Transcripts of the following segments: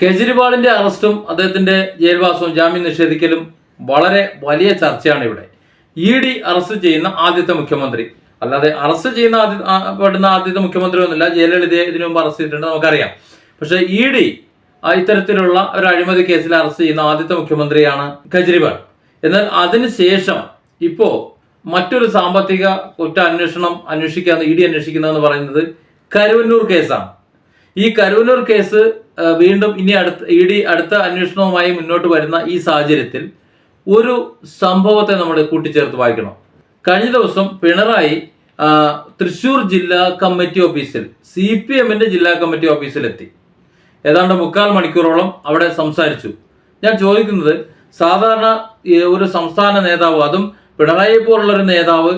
കെജ്രിവാളിന്റെ അറസ്റ്റും അദ്ദേഹത്തിന്റെ ജയിൽവാസവും ജാമ്യം നിഷേധിക്കലും വളരെ വലിയ ചർച്ചയാണ് ഇവിടെ. ഇ ഡി അറസ്റ്റ് ചെയ്യുന്ന ആദ്യത്തെ മുഖ്യമന്ത്രി. അല്ലാതെ അറസ്റ്റ് ചെയ്യുന്ന ആദ്യ പെടുന്ന ആദ്യത്തെ മുഖ്യമന്ത്രി ഒന്നുമില്ല. ജയലളിതയെ ഇതിനു മുമ്പ് അറസ്റ്റ് ചെയ്തിട്ടുണ്ട് നമുക്കറിയാം. പക്ഷെ ഇ ഡി ഇത്തരത്തിലുള്ള ഒരു അഴിമതി കേസിൽ അറസ്റ്റ് ചെയ്യുന്ന ആദ്യത്തെ മുഖ്യമന്ത്രിയാണ് കെജ്രിവാൾ. എന്നാൽ അതിനുശേഷം ഇപ്പോ മറ്റൊരു സാമ്പത്തിക കുറ്റ അന്വേഷണം അന്വേഷിക്കാന്ന് ഇ ഡി അന്വേഷിക്കുന്നതെന്ന് പറയുന്നത് കരുവന്നൂർ കേസാണ്. ഈ കരൂലൂർ കേസ് വീണ്ടും ഇനി അടുത്ത ഇ ഡി അടുത്ത അന്വേഷണവുമായി മുന്നോട്ട് വരുന്ന ഈ സാഹചര്യത്തിൽ ഒരു സംഭവത്തെ നമ്മൾ കൂട്ടിച്ചേർത്ത് വായിക്കണം. കഴിഞ്ഞ ദിവസം പിണറായി തൃശൂർ ജില്ലാ കമ്മിറ്റി ഓഫീസിൽ സി പി എമ്മിന്റെ ജില്ലാ കമ്മിറ്റി ഓഫീസിലെത്തി. ഏതാണ്ട് മുക്കാൽ മണിക്കൂറോളം അവിടെ സംസാരിച്ചു. ഞാൻ ചോദിക്കുന്നത് സാധാരണ ഒരു സംസ്ഥാന നേതാവ് അതും പിണറായി പോലുള്ള ഒരു നേതാവ്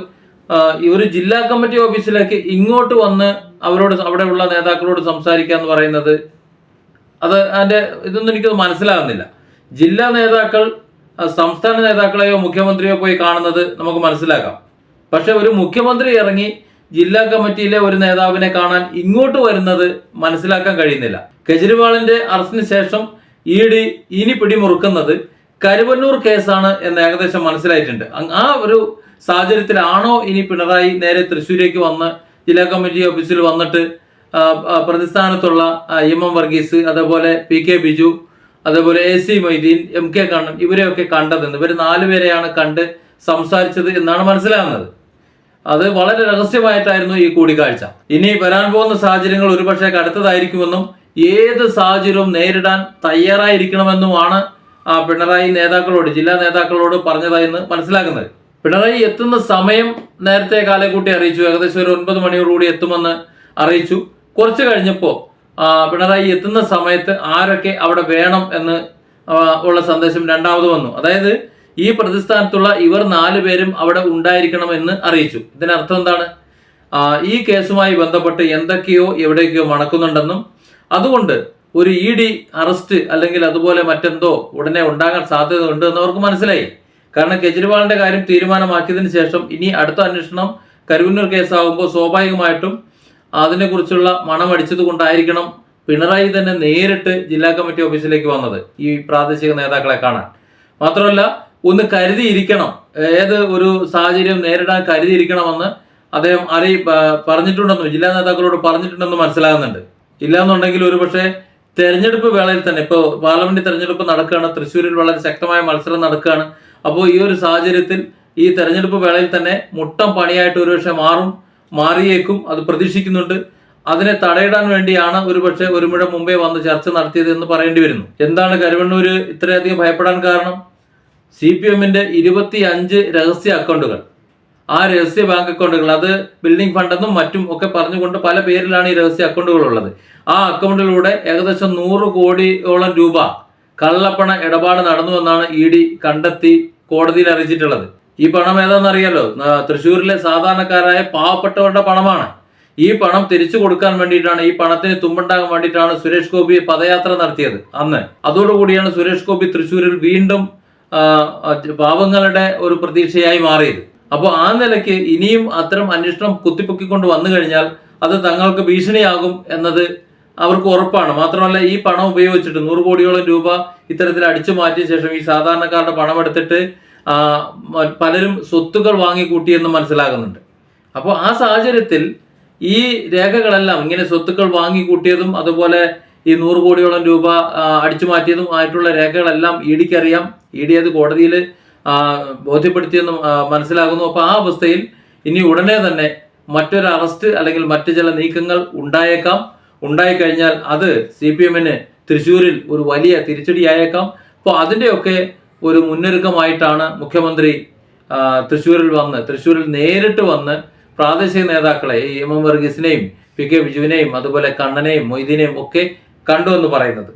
ഈ ഒരു ജില്ലാ കമ്മിറ്റി ഓഫീസിലേക്ക് ഇങ്ങോട്ട് വന്ന് അവരോട് അവിടെയുള്ള നേതാക്കളോട് സംസാരിക്കുക എന്ന് പറയുന്നത് അത് അതിന്റെ ഇതൊന്നും എനിക്ക് മനസ്സിലാകുന്നില്ല. ജില്ലാ നേതാക്കൾ സംസ്ഥാന നേതാക്കളെയോ മുഖ്യമന്ത്രിയോ പോയി കാണുന്നത് നമുക്ക് മനസ്സിലാക്കാം. പക്ഷെ ഒരു മുഖ്യമന്ത്രി ഇറങ്ങി ജില്ലാ കമ്മിറ്റിയിലെ ഒരു നേതാവിനെ കാണാൻ ഇങ്ങോട്ട് വരുന്നത് മനസ്സിലാക്കാൻ കഴിയുന്നില്ല. കെജ്രിവാളിന്റെ അറസ്റ്റിന് ശേഷം ഇ ഡി ഇനി പിടിമുറുക്കുന്നത് കരുവന്നൂർ കേസാണ് എന്ന് ഏകദേശം മനസ്സിലായിട്ടുണ്ട്. ആ ഒരു സാഹചര്യത്തിലാണോ ഇനി പിണറായി നേരെ തൃശ്ശൂരേക്ക് വന്ന് ജില്ലാ കമ്മിറ്റി ഓഫീസിൽ വന്നിട്ട് പ്രതിസ്ഥാനത്തുള്ള എം എം വർഗീസ് അതേപോലെ പി കെ ബിജു അതേപോലെ A C Moideen M K Kannan ഇവരെയൊക്കെ കണ്ടതെന്ന് ഇവർ നാലുപേരെയാണ് കണ്ട് സംസാരിച്ചത് എന്നാണ് മനസ്സിലാകുന്നത്. അത് വളരെ രഹസ്യമായിട്ടായിരുന്നു ഈ കൂടിക്കാഴ്ച. ഇനി വരാൻ പോകുന്ന സാഹചര്യങ്ങൾ ഒരുപക്ഷെ കടുത്തതായിരിക്കുമെന്നും ഏത് സാഹചര്യവും നേരിടാൻ തയ്യാറായിരിക്കണമെന്നുമാണ് പിണറായി നേതാക്കളോട് ജില്ലാ നേതാക്കളോട് പറഞ്ഞതായെന്ന് മനസ്സിലാക്കുന്നത് പിണറായി എത്തുന്ന സമയം നേരത്തെ കാലക്കൂട്ടി അറിയിച്ചു. ഏകദേശം ഒരു ഒൻപത് മണിയോടുകൂടി എത്തുമെന്ന് അറിയിച്ചു. കുറച്ച് കഴിഞ്ഞപ്പോൾ പിണറായി എത്തുന്ന സമയത്ത് ആരൊക്കെ അവിടെ വേണം എന്ന് ഉള്ള സന്ദേശം രണ്ടാമത് വന്നു. അതായത് ഈ പ്രതിസ്ഥാനത്തുള്ള ഇവർ നാല് പേരും അവിടെ ഉണ്ടായിരിക്കണം എന്ന് അറിയിച്ചു ഇതിനർത്ഥം എന്താണ്? ഈ കേസുമായി ബന്ധപ്പെട്ട് എന്തൊക്കെയോ എവിടേക്കോ മണക്കുന്നുണ്ടെന്നും അതുകൊണ്ട് ഒരു ഇ ഡി അറസ്റ്റ് അല്ലെങ്കിൽ അതുപോലെ മറ്റെന്തോ ഉടനെ ഉണ്ടാകാൻ സാധ്യത ഉണ്ട് എന്ന് അവർക്ക് മനസ്സിലായി. കാരണം കെജ്രിവാളിന്റെ കാര്യം തീരുമാനമാക്കിയതിനു ശേഷം ഇനി അടുത്ത അന്വേഷണം കരുവന്നൂർ കേസാകുമ്പോൾ സ്വാഭാവികമായിട്ടും അതിനെക്കുറിച്ചുള്ള മണമടിച്ചത് കൊണ്ടായിരിക്കണം പിണറായി തന്നെ നേരിട്ട് ജില്ലാ കമ്മിറ്റി ഓഫീസിലേക്ക് വന്നത് ഈ പ്രാദേശിക നേതാക്കളെ കാണാൻ. മാത്രമല്ല ഒന്ന് കരുതിയിരിക്കണം. ഏത് ഒരു സാഹചര്യം നേരിടാൻ കരുതിയിരിക്കണമെന്ന് അദ്ദേഹം അറിയി പറഞ്ഞിട്ടുണ്ടെന്നും ജില്ലാ നേതാക്കളോട് പറഞ്ഞിട്ടുണ്ടെന്ന് മനസ്സിലാകുന്നുണ്ട്. ഇല്ലാന്നുണ്ടെങ്കിൽ ഒരുപക്ഷെ തെരഞ്ഞെടുപ്പ് വേളയിൽ തന്നെ ഇപ്പോൾ പാർലമെന്റ് തെരഞ്ഞെടുപ്പ് നടക്കുകയാണ് തൃശ്ശൂരിൽ വളരെ ശക്തമായ മത്സരം നടക്കുകയാണ് അപ്പോൾ ഈ ഒരു സാഹചര്യത്തിൽ ഈ തെരഞ്ഞെടുപ്പ് വേളയിൽ തന്നെ മുട്ടം പണിയായിട്ട് ഒരുപക്ഷെ മാറും മാറിയേക്കും അത് പ്രതീക്ഷിക്കുന്നുണ്ട്. അതിനെ തടയിടാൻ വേണ്ടിയാണ് ഒരുപക്ഷെ ഒരു മുഴ മുമ്പേ വന്ന് ചർച്ച നടത്തിയത് എന്ന് പറയേണ്ടി വരുന്നു. എന്താണ് കരുവണ്ണൂര് ഇത്രയധികം ഭയപ്പെടാൻ കാരണം? സി പി എമ്മിന്റെ ഇരുപത്തി അഞ്ച് രഹസ്യ അക്കൗണ്ടുകൾ. ആ രഹസ്യ ബാങ്ക് അക്കൗണ്ടുകൾ അത് ബിൽഡിംഗ് ഫണ്ടെന്നും മറ്റും ഒക്കെ പറഞ്ഞുകൊണ്ട് പല പേരിലാണ് ഈ രഹസ്യ അക്കൗണ്ടുകൾ ഉള്ളത്. ആ അക്കൗണ്ടിലൂടെ ഏകദേശം നൂറ് കോടിയോളം രൂപ കള്ളപ്പണ ഇടപാട് നടന്നുവെന്നാണ് ഇ ഡി കണ്ടെത്തി കോടതിയിൽ അറിയിച്ചിട്ടുള്ളത്. ഈ പണം ഏതാണെന്നറിയാലോ അറിയാലോ? തൃശ്ശൂരിലെ സാധാരണക്കാരായ പാവപ്പെട്ടവരുടെ പണമാണ്. ഈ പണം തിരിച്ചു കൊടുക്കാൻ വേണ്ടിയിട്ടാണ് ഈ പണത്തിന് തുമ്പുണ്ടാകാൻ വേണ്ടിയിട്ടാണ് സുരേഷ് ഗോപി പദയാത്ര നടത്തിയത് അന്ന്. അതോടുകൂടിയാണ് സുരേഷ് ഗോപി തൃശ്ശൂരിൽ വീണ്ടും പാവങ്ങളുടെ ഒരു പ്രതീക്ഷയായി മാറിയത്. അപ്പോൾ ആ നിലയ്ക്ക് ഇനിയും അത്തരം അന്വേഷണം കുത്തിപ്പൊക്കിക്കൊണ്ട് വന്നു കഴിഞ്ഞാൽ അത് തങ്ങൾക്ക് ഭീഷണിയാകും എന്നത് അവർക്ക് ഉറപ്പാണ്. മാത്രമല്ല ഈ പണം ഉപയോഗിച്ചിട്ട് നൂറ് കോടിയോളം രൂപ ഇത്തരത്തിൽ അടിച്ചു മാറ്റിയ ശേഷം ഈ സാധാരണക്കാരുടെ പണം എടുത്തിട്ട് പലരും സ്വത്തുക്കൾ വാങ്ങിക്കൂട്ടിയെന്ന് മനസ്സിലാകുന്നുണ്ട്. അപ്പോൾ ആ സാഹചര്യത്തിൽ ഈ രേഖകളെല്ലാം ഇങ്ങനെ സ്വത്തുക്കൾ വാങ്ങിക്കൂട്ടിയതും അതുപോലെ ഈ നൂറ് കോടിയോളം രൂപ അടിച്ചു മാറ്റിയതും ആയിട്ടുള്ള രേഖകളെല്ലാം ഇ ഡിക്ക് അറിയാം ഇ ഡി അത് കോടതിയിൽ ബോധ്യപ്പെടുത്തിയെന്നും മനസ്സിലാകുന്നു. അപ്പോൾ ആ അവസ്ഥയിൽ ഇനി ഉടനെ തന്നെ മറ്റൊരു അറസ്റ്റ് അല്ലെങ്കിൽ മറ്റു ചില നീക്കങ്ങൾ ഉണ്ടായേക്കാം. ഉണ്ടായിക്കഴിഞ്ഞാൽ അത് സി പി എമ്മിന് തൃശ്ശൂരിൽ ഒരു വലിയ തിരിച്ചടിയായേക്കാം. അപ്പോൾ അതിന്റെയൊക്കെ ഒരു മുന്നൊരുക്കമായിട്ടാണ് മുഖ്യമന്ത്രി തൃശ്ശൂരിൽ വന്ന് തൃശ്ശൂരിൽ നേരിട്ട് വന്ന് പ്രാദേശിക നേതാക്കളെ ഈ എം എം വർഗീസിനെയും പി കെ ബിജുവിനെയും അതുപോലെ കണ്ണനെയും മൊയ്തീനെയും ഒക്കെ കണ്ടു എന്ന് പറയുന്നത്.